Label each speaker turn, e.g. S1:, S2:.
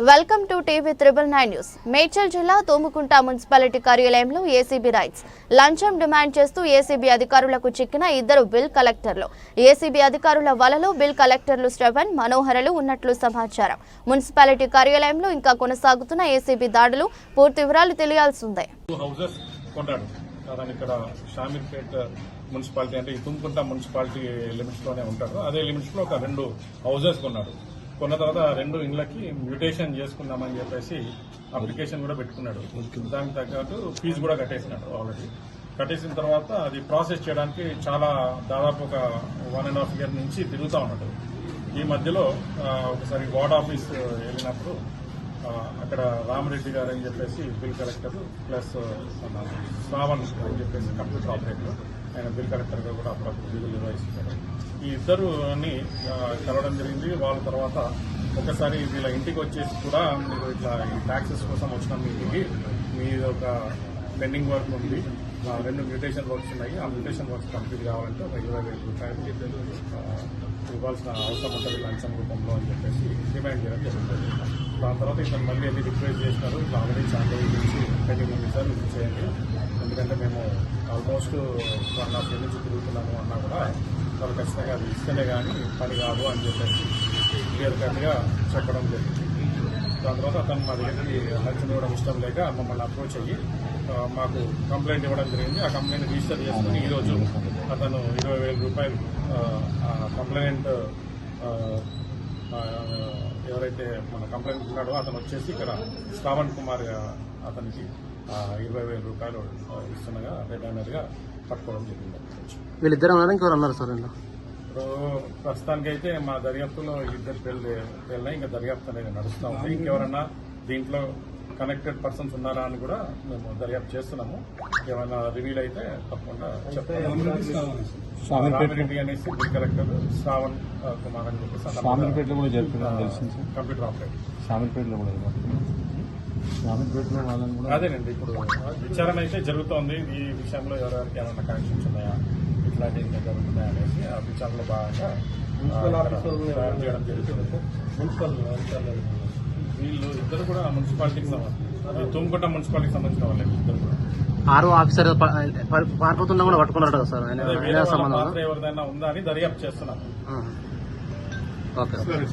S1: Welcome to TV triple nine news. Medchal జిల్లా Thomukunta municipality కార్యాలయంలో ACB raids లంచం demand చేస్తూ ఏసీబీ అధికారులకు చిక్కిన ఇద్దరు బిల్ కలెక్టర్లు. ఏసీబీ అధికారుల వలలో బిల్ కలెక్టర్లు శ్రవణ్ మనోహరలు ఉన్నట్లు సమాచారం. మున్సిపాలిటీ కార్యాలయంలో ఇంకా కొనసాగుతున్న ఏసీబీ దాడులు పూర్తి వివరాలు తెలియాల్సిందే
S2: ఉంది. ఇక్కడ షామీర్పేట్ మున్సిపాలిటీ అంటే ఈ తుమ్కుంట మున్సిపాలిటీ లిమిట్స్లోనే అదే లిమిట్స్లో ఒక రెండు హౌజెస్ కొన్నాడు. కొన్న తర్వాత రెండు ఇండ్లకి మ్యూటేషన్ చేసుకుందామని చెప్పేసి అప్లికేషన్ కూడా పెట్టుకున్నాడు. దానికి తగ్గట్టు ఫీజు కూడా కట్టేసినాడు ఆల్రెడీ కట్టేసిన తర్వాత అది ప్రాసెస్ చేయడానికి చాలా దాదాపు ఒక వన్ అండ్ హాఫ్ ఇయర్ నుంచి తిరుగుతూ ఉన్నాడు. ఈ మధ్యలో ఒకసారి వార్డ్ ఆఫీస్ వెళ్ళినప్పుడు అక్కడ రామరెడ్డి గారు అని చెప్పేసి బిల్ కలెక్టర్ ప్లస్ శ్రావణ్ అని చెప్పేసి కంప్యూటర్ ఆపరేటర్. ఆయన బిల్ కలెక్టర్గా కూడా అప్పుడప్పుడు విధులు నిర్వహిస్తున్నారు. ఈ ఇద్దరుని కలవడం జరిగింది. వాళ్ళ తర్వాత ఒకసారి వీళ్ళ ఇంటికి వచ్చేసి కూడా మీరు ఇట్లా ఈ ట్యాక్సెస్ కోసం వచ్చిన మీ ఇంటికి మీద ఒక పెండింగ్ వర్క్ ఉంది. రెండు మ్యూటేషన్ వర్క్స్ ఉన్నాయి. ఆ మ్యూటేషన్ వర్క్స్ కంప్లీట్ కావాలంటే ఒక ఇరవై వేల రూపాయలు ఇవ్వాల్సిన అవసరం ఉంటుంది లంచం రూపంలో అని చెప్పేసి డిమాండ్ చేయడం జరుగుతుంది. దాని తర్వాత ఇతను మళ్ళీ అది రిక్వెస్ట్ చేసినారు ఇట్లా ఆల్రెడీ చాలా రోజుల నుంచి పెండింగ్ ఉంది సార్ ఇది చేయండి. ఎందుకంటే మేము ఆల్మోస్ట్ వన్ హాఫ్ ఇయర్ నుంచి తిరుగుతున్నాము అన్నా కూడా వాళ్ళు ఖచ్చితంగా అది ఇస్తేనే కానీ పని కాదు అని చెప్పేసి క్లియర్ కట్గా చెప్పడం జరిగింది. దాని తర్వాత అతను మా దగ్గరికి లంచం ఇవ్వడం ఇష్టం లేక మమ్మల్ని అప్రోచ్ అయ్యి మాకు కంప్లైంట్ ఇవ్వడం జరిగింది. ఆ కంప్లైంట్ రిజిస్టర్ చేసుకుని ఈరోజు అతను ఇరవై వేల రూపాయలు ఆ, కంప్లైంట్ ఎవరైతే మన కంప్లైంట్ ఉన్నాడో అతను వచ్చేసి ఇక్కడ శ్రావణ్ కుమార్ అతనికి ఇరవై వేల రూపాయలు ఇస్తుండగా రిటైనర్గా పట్టుకోవడం జరిగింది.
S3: వీళ్ళిద్దరు ఇంకెవరు అన్నారు సార్
S2: ఇప్పుడు ప్రస్తుతానికైతే మా దర్యాప్తులో ఇద్దరు పేర్లు పేర్లు ఇంకా దర్యాప్తు అనేది నడుస్తూ ఉంది. ఇంకెవరన్నా దీంట్లో కనెక్టెడ్ పర్సన్స్ ఉన్నారా అని కూడా మేము దర్యాప్తు చేస్తున్నాము. ఏమైనా రివీల్ అయితే తప్పకుండా చెప్తాము. రామిరెడ్డి అనేసి బిల్ కలెక్టర్ శ్రావణ్ కుమార్ అని చెప్పేసి
S4: కూడా జరుగుతుందని తెలిసింది సార్.
S2: Computer operator.
S4: షామీర్పేటలో కూడా షామీర్పేటలో వాళ్ళని కూడా
S2: అదేనండి ఇప్పుడు విచారణ అయితే జరుగుతోంది. ఈ విషయంలో ఎవరెవరికి ఏమైనా కనెక్షన్స్ ఉన్నాయా? ఇట్లాంటివి జరుగుతున్నాయా అనేసి ఆ విచారణలో భాగంగా ఆ, ఇక్కడ తయారు చేయడం జరుగుతుంది వీళ్ళు ఇద్దరు కూడా మున్సిపాలిటీకి సంబంధించి తుమ్కుంట మున్సిపాలిటీకి సంబంధించిన వాళ్ళే ఇద్దరు.
S3: ఆరో ఆఫీసర్ పారిపోతున్నా కూడా పట్టుకున్నాడు కదా సార్. ఆయన సంబంధం
S2: ఉందా అని దర్యాప్తు చేస్తున్నాం
S3: ఓకే. సార్.